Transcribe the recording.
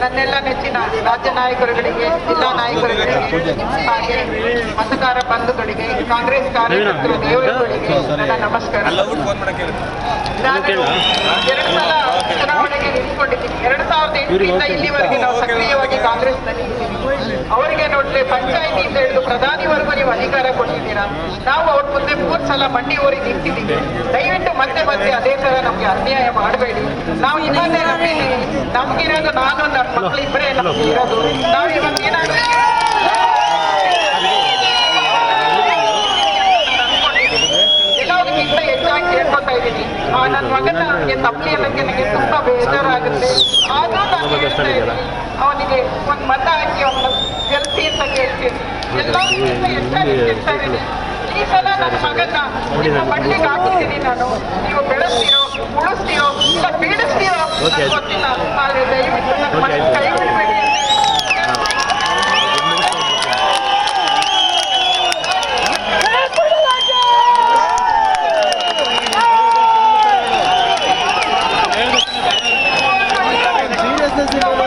ನನ್ನೆಲ್ಲ ನೆಚ್ಚಿನ ರಾಜ್ಯ ನಾಯಕರುಗಳಿಗೆ ಜಿಲ್ಲಾ ನಾಯಕರುಗಳಿಗೆ ಹಾಗೆ ಮತದಾರ ಬಂಧುಗಳಿಗೆ ಕಾಂಗ್ರೆಸ್ ಕಾರ್ಯಕರ್ತರು ದೇವರುಗಳಿಗೆ ನಮಸ್ಕಾರ. ನಾನು ಎರಡು ಸಲ ಚುನಾವಣೆಗೆ ನಿಂತ್ಕೊಂಡಿದ್ದೀನಿ. ಎರಡ್ ಸಾವಿರದ ಎಂಟರಿಂದ ಇಲ್ಲಿವರೆಗೆ ನಾವು ಸಕ್ರಿಯವಾಗಿ ಕಾಂಗ್ರೆಸ್ನಲ್ಲಿ ಅವರಿಗೆ ನೋಡ್ರೆ ಪಂಚಾಯಿತಿಯಿಂದ ಹಿಡಿದು ಪ್ರಧಾನಿವರೆಗೂ ನೀವು ಅಧಿಕಾರ ಕೊಟ್ಟಿದ್ದೀರಾ? ನಾವು ಅವ್ರ ಮುಂದೆ ಮೂರ್ ಸಲ ಮಂಡಿ ಊರಿ ನಿಂತಿದ್ದೀವಿ. ದಯವಿಟ್ಟು ಮತ್ತೆ ಮತ್ತೆ ಅದೇ ತರ ನಮ್ಗೆ ಅನ್ಯಾಯ ಮಾಡಬೇಡಿ. ನಾವು ಇನ್ನೊಂದೇ ನಂಬಿದ್ದೀವಿ. ನಮ್ಗಿರೋದು ನಾನು ನನ್ನ ಮಕ್ಕಳು ಇಬ್ಬರೇ ನಮ್ಗೆ ಇರೋದು ನಾವು ಇವಾಗ ಏನಾದ್ರು ಎಲ್ಲರಿಗಿಂತ ಹೆಚ್ಚಾಗಿ ಕೇಳ್ಕೊತಾ ಇದ್ದೀನಿ ಆ ನನ್ನ ಮಗನ ನನಗೆ ತಪ್ಪಲಿ ಅನ್ನೋಕ್ಕೆ ನನಗೆ ತುಂಬಾ ಬೇಜಾರಾಗುತ್ತೆ. ಆದ್ರೂ ನಾನು ಅವನಿಗೆ ಒಂದು ಮತ ಹಾಕಿ ಅವನ ಈ ಸಲ ನನ್ನ ಮಗನ ನಿಮ್ಮ ಮಟ್ಟಿಗೆ ಹಾಕಿದ್ದೀನಿ ನಾನು ನೀವು ಬೆಳೆಸ್ತೀರೋ ಉಳಿಸ್ತೀರೋ ಇಲ್ಲ ನಂಗ್ ಗೊತ್ತಿಲ್ಲ ಆದ್ರೆ ದಯವಿಟ್ಟು ನನ್ನ ಮಗನ ಕೈ ಬಿಡಬೇಡಿ ಅಂತ ಸೀರಿಯಸ್ನೆಸ್